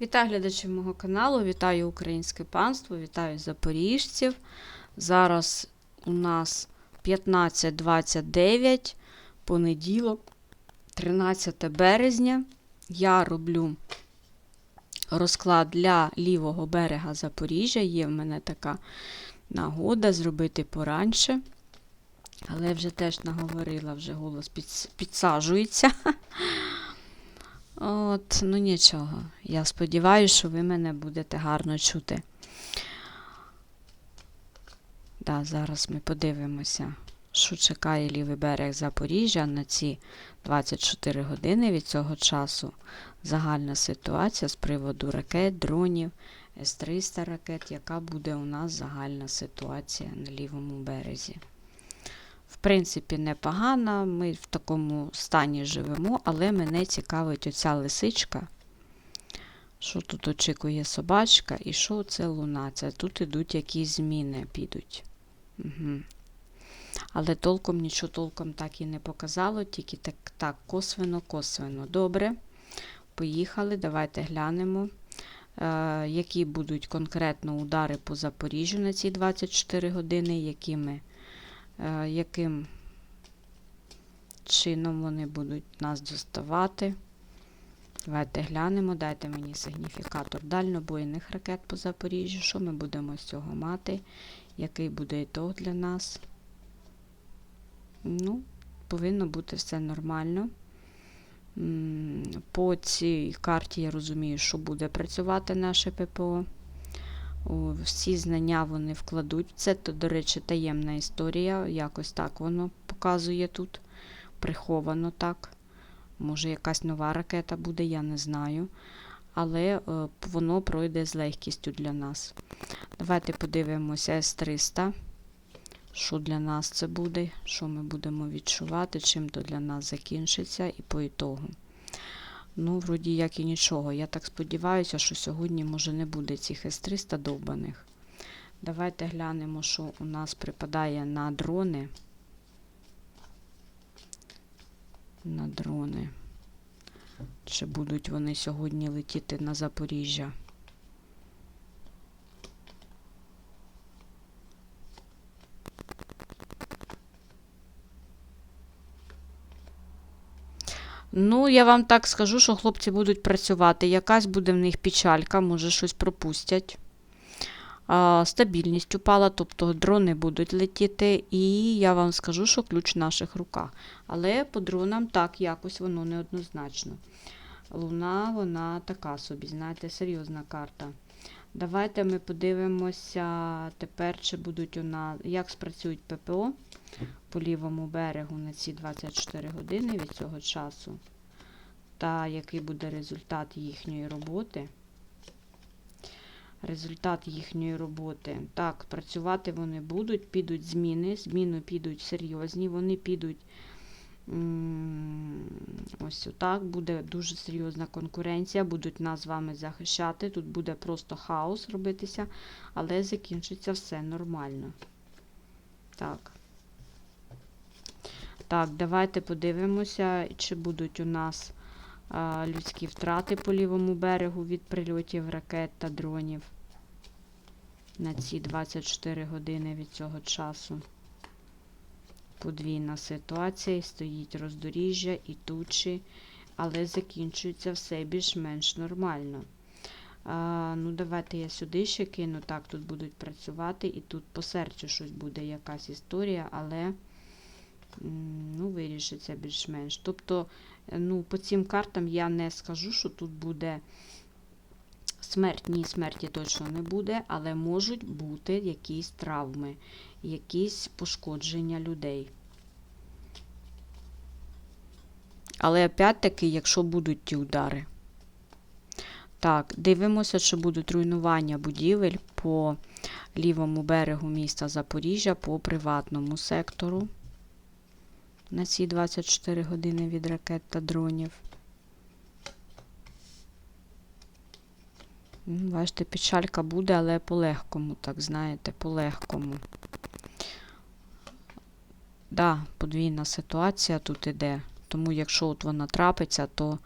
Вітаю глядачів мого каналу, вітаю українське панство, вітаю запоріжців. Зараз у нас 15.29, понеділок, 13 березня. Я роблю розклад для лівого берега Запоріжжя. Є в мене така нагода зробити пораньше. Але вже теж наговорила, вже голос підсаджується. От, ну нічого. Я сподіваюся, що ви мене будете гарно чути. Да, зараз ми подивимося, що чекає лівий берег Запоріжжя на ці 24 години від цього часу. Загальна ситуація з приводу ракет, дронів, С-300 ракет, яка буде у нас загальна ситуація на лівому березі. В принципі, непогано, ми в такому стані живемо, але мене цікавить оця лисичка. Що тут очікує собачка і що це луна? Це тут ідуть якісь зміни підуть. Угу. Але толком нічого толком так і не показало, тільки так, так косвенно-косвенно. Добре. Поїхали, давайте глянемо, е, які будуть конкретно удари по Запоріжжю на ці 24 години, якими е, яким чином вони будуть нас доставати. Давайте глянемо, дайте мені сигніфікатор дальнобойних ракет по Запоріжжю. Що ми будемо з цього мати? Який буде ітог для нас? Ну, повинно бути все нормально. По цій карті я розумію, що буде працювати наше ППО. Всі знання вони вкладуть. Це, то, до речі, таємна історія. Якось так воно показує тут. Приховано так. Може, якась нова ракета буде, я не знаю. Але е, воно пройде з легкістю для нас. Давайте подивимося С-300. Що для нас це буде, що ми будемо відчувати, чим то для нас закінчиться і по ітогу. Ну, вроді як і нічого. Я так сподіваюся, що сьогодні, може, не буде цих С-300 довбаних. Давайте глянемо, що у нас припадає на дрони. На дрони. Чи будуть вони сьогодні летіти на Запоріжжя? Ну, я вам так скажу, що хлопці будуть працювати. Якась буде в них печалька, може щось пропустять. А, стабільність упала, тобто дрони будуть летіти, і я вам скажу, що ключ в наших руках. Але по дронам так, якось воно неоднозначно. Луна, вона така собі, знаєте, серйозна карта. Давайте ми подивимося тепер, чи будуть у нас, як спрацюють ППО по лівому берегу на ці 24 години від цього часу, та який буде результат їхньої роботи. Результат їхньої роботи. Так, працювати вони будуть, підуть зміни, зміни підуть серйозні, вони підуть ось отак, буде дуже серйозна конкуренція, будуть нас з вами захищати. Тут буде просто хаос робитися, але закінчиться все нормально. Так. Так, давайте подивимося, чи будуть у нас а, людські втрати по лівому берегу від прильотів ракет та дронів на ці 24 години від цього часу. Подвійна ситуація, стоїть роздоріжжя і тучі, але закінчується все більш-менш нормально. А, ну, давайте я сюди ще кину. Так, тут будуть працювати, і тут по серцю щось буде якась історія, але ну, вирішиться більш-менш. Тобто, е, ну, по цим картам я не скажу, що тут буде смерть. Ні, смерті точно не буде, але можуть бути якісь травми, якісь пошкодження людей. Але опять-таки, якщо будуть ті удари. Так, дивимося, чи будуть руйнування будівель по лівому берегу міста Запоріжжя по приватному сектору на ці 24 години від ракет та дронів. Бачите, печалька буде, але по-легкому, так знаєте, по-легкому. Да, подвійна ситуація тут іде. Тому якщо от вона трапиться, то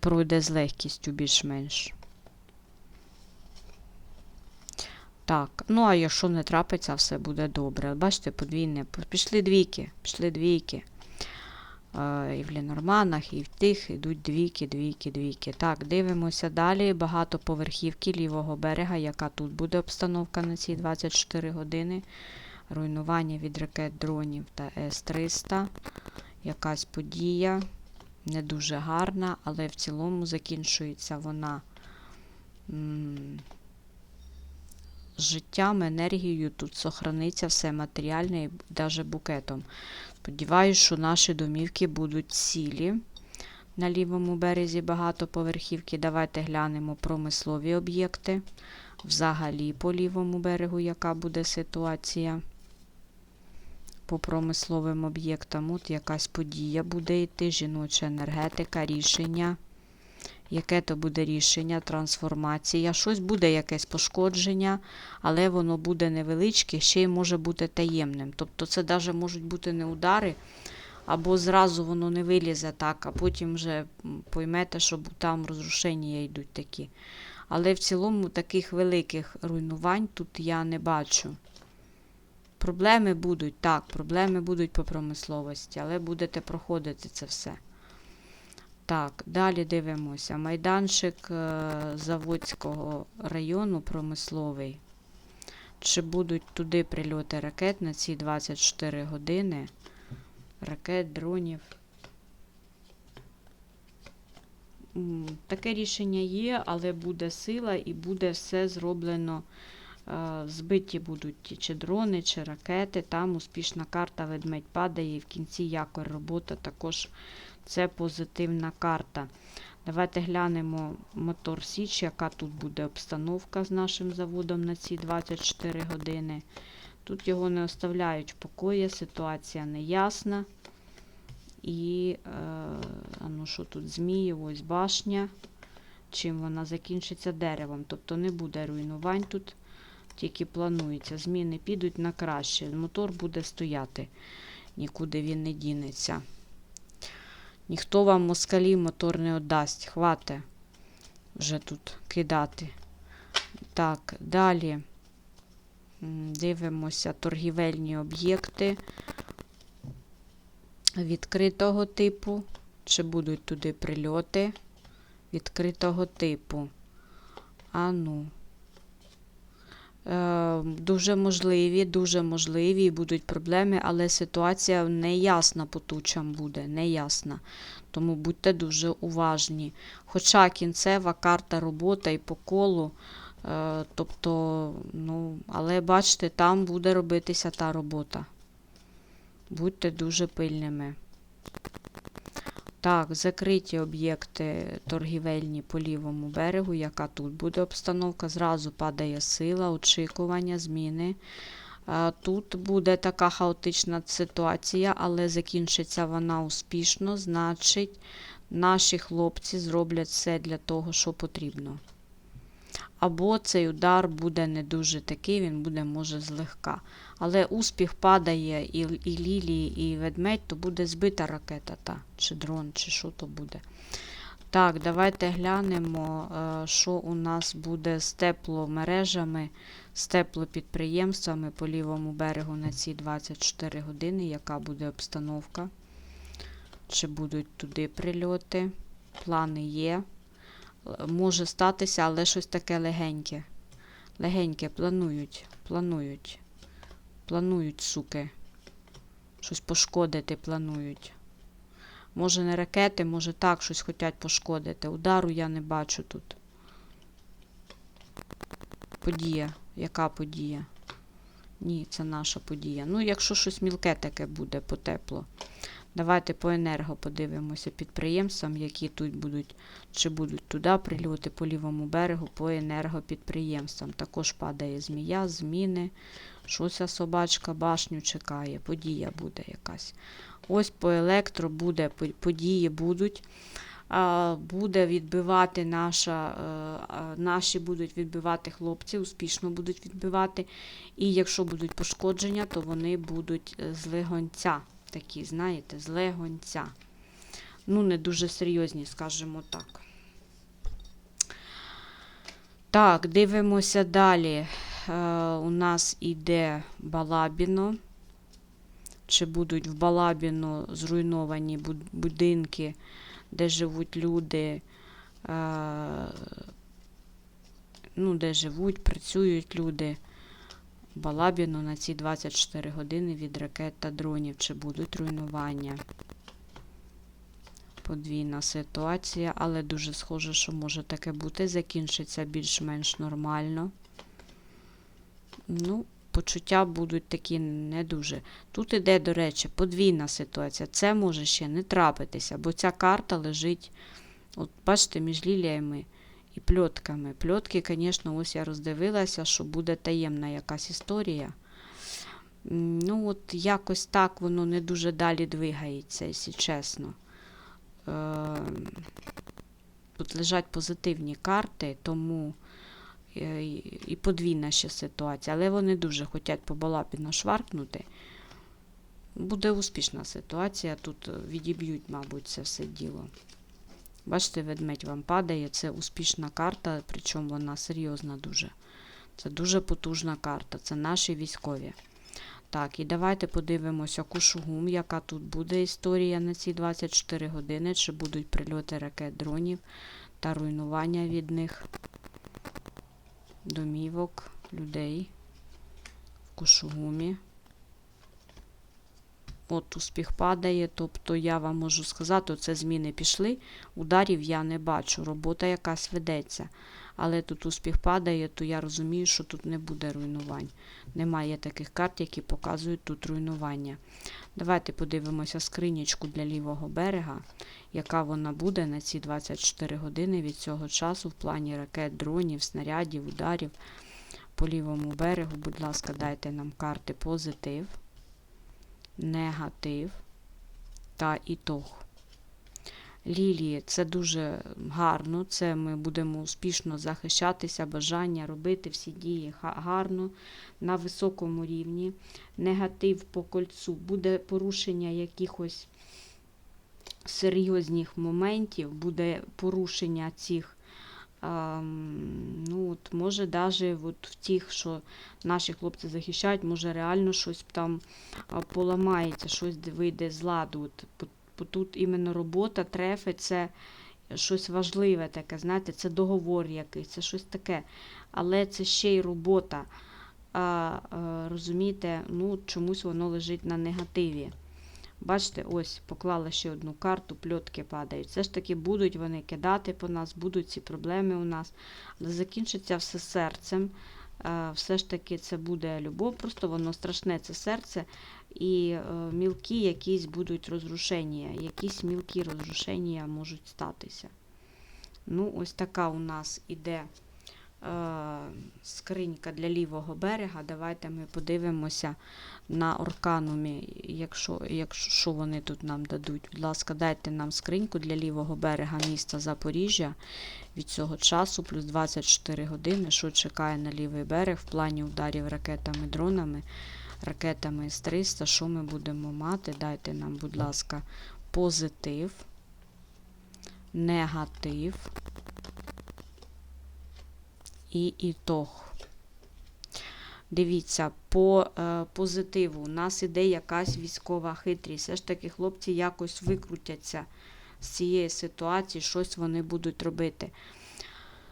пройде з легкістю більш-менш. Так, ну а якщо не трапиться, все буде добре. Бачите, подвійне. Пішли двійки, пішли двійки. Е, І в Ленорманах, і в тих йдуть двійки, двійки, двійки. Так, дивимося далі. Багатоповерхівки лівого берега, яка тут буде обстановка на ці 24 години. Руйнування від ракет дронів та С-300. Якась подія. Не дуже гарна, але в цілому закінчується вона життям, енергією. Тут сохраниться все матеріальне і навіть букетом. Сподіваюсь, що наші домівки будуть цілі. На лівому березі багатоповерхівки. Давайте глянемо промислові об'єкти. Взагалі по лівому берегу, яка буде ситуація по промисловим об'єктам. От якась подія буде йти, жіноча енергетика, рішення. Яке то буде рішення, трансформація. Щось буде якесь пошкодження, але воно буде невеличке, ще й може бути таємним. Тобто це навіть можуть бути не удари, або зразу воно не вилізе так, а потім вже поймете, що там розрушення йдуть такі. Але в цілому таких великих руйнувань тут я не бачу. Проблеми будуть, так, проблеми будуть по промисловості, але будете проходити це все. Так, далі дивимося. Майданчик е, Заводського району промисловий. Чи будуть туди прильоти ракет на ці 24 години? Ракет, дронів. Таке рішення є, але буде сила і буде все зроблено. Е, Збиті будуть чи дрони, чи ракети. Там успішна карта ведмедь падає, і в кінці якор робота також це позитивна карта. Давайте глянемо мотор Січ, яка тут буде обстановка з нашим заводом на ці 24 години. Тут його не оставляють в покої, ситуація неясна. І, е, ну що тут, змії, ось башня. Чим вона закінчиться деревом. Тобто не буде руйнувань тут, тільки планується. Зміни підуть на краще. Мотор буде стояти, нікуди він не дінеться. Ніхто вам москалі мотор не віддасть. Хвате вже тут кидати. Так, далі дивимося торгівельні об'єкти відкритого типу. Чи будуть туди прильоти відкритого типу? А ну. Е, дуже можливі, дуже можливі будуть проблеми, але ситуація неясна по тучам буде, неясна. Тому будьте дуже уважні. Хоча кінцева карта робота і по колу, е, тобто, ну, але бачите, там буде робитися та робота. Будьте дуже пильними. Так, закриті об'єкти торгівельні по лівому берегу, яка тут буде обстановка, зразу падає сила, очікування, зміни. Тут буде така хаотична ситуація, але закінчиться вона успішно, значить, наші хлопці зроблять все для того, що потрібно. Або цей удар буде не дуже такий, він буде, може, злегка. Але успіх падає і, і лілії, і ведмедь, то буде збита ракета, та, чи дрон, чи що то буде. Так, давайте глянемо, е, що у нас буде з тепломережами, з теплопідприємствами по лівому берегу на ці 24 години, яка буде обстановка. Чи будуть туди прильоти? Плани є. Може статися, але щось таке легеньке. Легеньке планують, планують. Планують, суки. Щось пошкодити планують. Може не ракети, може так, щось хочуть пошкодити. Удару я не бачу тут. Подія. Яка подія? Ні, це наша подія. Ну, якщо щось мілке таке буде по тепло. Давайте по енерго подивимося підприємствам, які тут будуть, чи будуть туди прильоти по лівому берегу, по енергопідприємствам. Також падає змія, зміни. Щося собачка башню чекає, подія буде якась. Ось по електро буде, події будуть. Буде відбивати наша, е, наші будуть відбивати хлопці, успішно будуть відбивати. І якщо будуть пошкодження, то вони будуть е, з легонця. Такі, знаєте, з легонця. Ну, не дуже серйозні, скажімо так. Так, дивимося далі. е, у нас іде Балабіно. Чи будуть в Балабіно зруйновані будинки, де живуть люди, е, ну, де живуть, працюють люди. Балабіно на ці 24 години від ракет та дронів. Чи будуть руйнування? Подвійна ситуація, але дуже схоже, що може таке бути. Закінчиться більш-менш нормально. Ну, почуття будуть такі не дуже. Тут іде, до речі, подвійна ситуація. Це може ще не трапитися, бо ця карта лежить, от бачите, між ліліями і пльотками. Пльотки, звісно, ось я роздивилася, що буде таємна якась історія. Ну, от якось так воно не дуже далі двигається, якщо чесно. Е, Тут лежать позитивні карти, тому е, і подвійна ще ситуація. Але вони дуже хочуть по балапіно шваркнути. Буде успішна ситуація. Тут відіб'ють, мабуть, це все діло. Бачите, ведмедь вам падає. Це успішна карта, причому вона серйозна дуже. Це дуже потужна карта. Це наші військові. Так, і давайте подивимося Кушугум, яка тут буде історія на ці 24 години, чи будуть прильоти ракет дронів та руйнування від них домівок, людей в Кушугумі. От успіх падає, тобто я вам можу сказати, це зміни пішли, ударів я не бачу, робота якась ведеться. Але тут успіх падає, то я розумію, що тут не буде руйнувань. Немає таких карт, які показують тут руйнування. Давайте подивимося скринічку для лівого берега, яка вона буде на ці 24 години від цього часу в плані ракет, дронів, снарядів, ударів по лівому берегу. Будь ласка, дайте нам карти позитив, негатив та ітог. Лілії, це дуже гарно, це ми будемо успішно захищатися, бажання робити всі дії гарно, на високому рівні. Негатив по кольцу буде порушення якихось серйозних моментів, буде порушення цих. Ем, ну, от, може, навіть от в тих, що наші хлопці захищають, може реально щось там поламається, щось вийде з ладу. От, тут іменно робота, трефи, це щось важливе таке, знаєте, це договор якийсь, це щось таке. Але це ще й робота. А, а, розумієте, ну, чомусь воно лежить на негативі. Бачите, ось поклала ще одну карту, пльотки падають. Все ж таки будуть вони кидати по нас, будуть ці проблеми у нас. Але закінчиться все серцем. Е, Все ж таки це буде любов, просто воно страшне це серце. І е, мілкі якісь будуть розрушення, якісь мілкі розрушення можуть статися. Ну, ось така у нас іде скринька для лівого берега. Давайте ми подивимося на орканумі, якщо, якщо що вони тут нам дадуть. Будь ласка, дайте нам скриньку для лівого берега міста Запоріжжя від цього часу, плюс 24 години, що чекає на лівий берег в плані ударів ракетами, дронами, ракетами С-300. Що ми будемо мати? Дайте нам, будь ласка, позитив, негатив і ітог. Дивіться, по е, позитиву у нас іде якась військова хитрість. Все ж таки хлопці якось викрутяться з цієї ситуації, щось вони будуть робити.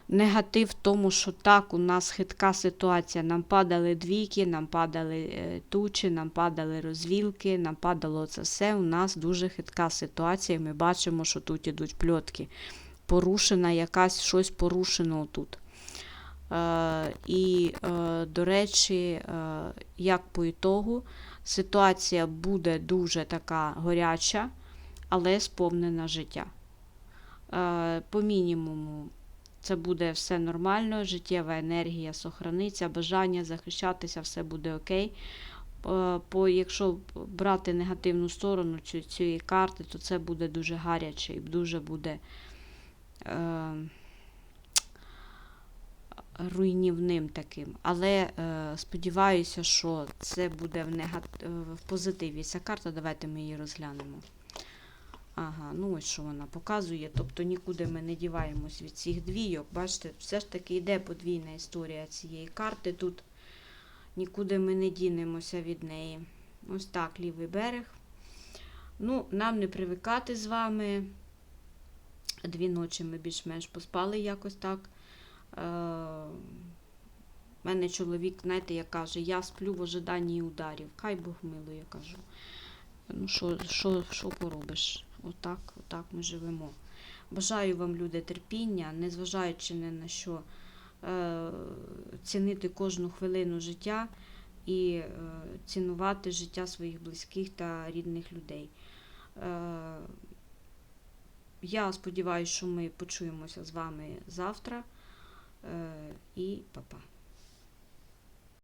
Негатив в тому, що так, у нас хитка ситуація. Нам падали двійки, нам падали е, тучі, нам падали розвілки, нам падало це все. У нас дуже хитка ситуація. Ми бачимо, що тут ідуть пльотки. Порушена якась щось порушено тут. Е, і, е, до речі, е, як по ітогу, ситуація буде дуже така горяча, але сповнена життя. По мінімуму це буде все нормально, життєва енергія сохраниться, бажання захищатися, все буде окей. По, якщо брати негативну сторону цієї карти, то це буде дуже гаряче і дуже буде. Руйнівним таким. Але е, сподіваюся, що це буде в, негат... е, в позитиві. Ця карта, давайте ми її розглянемо. Ага, ну ось що вона показує. Тобто нікуди ми не діваємось від цих двійок. Бачите, все ж таки йде подвійна історія цієї карти. Тут Нікуди ми не дінемося від неї. Ось так, лівий берег. Ну, нам не привикати з вами. Дві ночі ми більш-менш поспали якось так. Е, У мене чоловік, знаєте, як каже, я сплю в ожиданні ударів. Хай Бог милує, кажу. Ну, що, що, що поробиш? Отак, отак ми живемо. Бажаю вам, люди, терпіння, незважаючи ні на що, е, цінити кожну хвилину життя і е, цінувати життя своїх близьких та рідних людей. Е, я сподіваюся, що ми почуємося з вами завтра. Е, і па-па.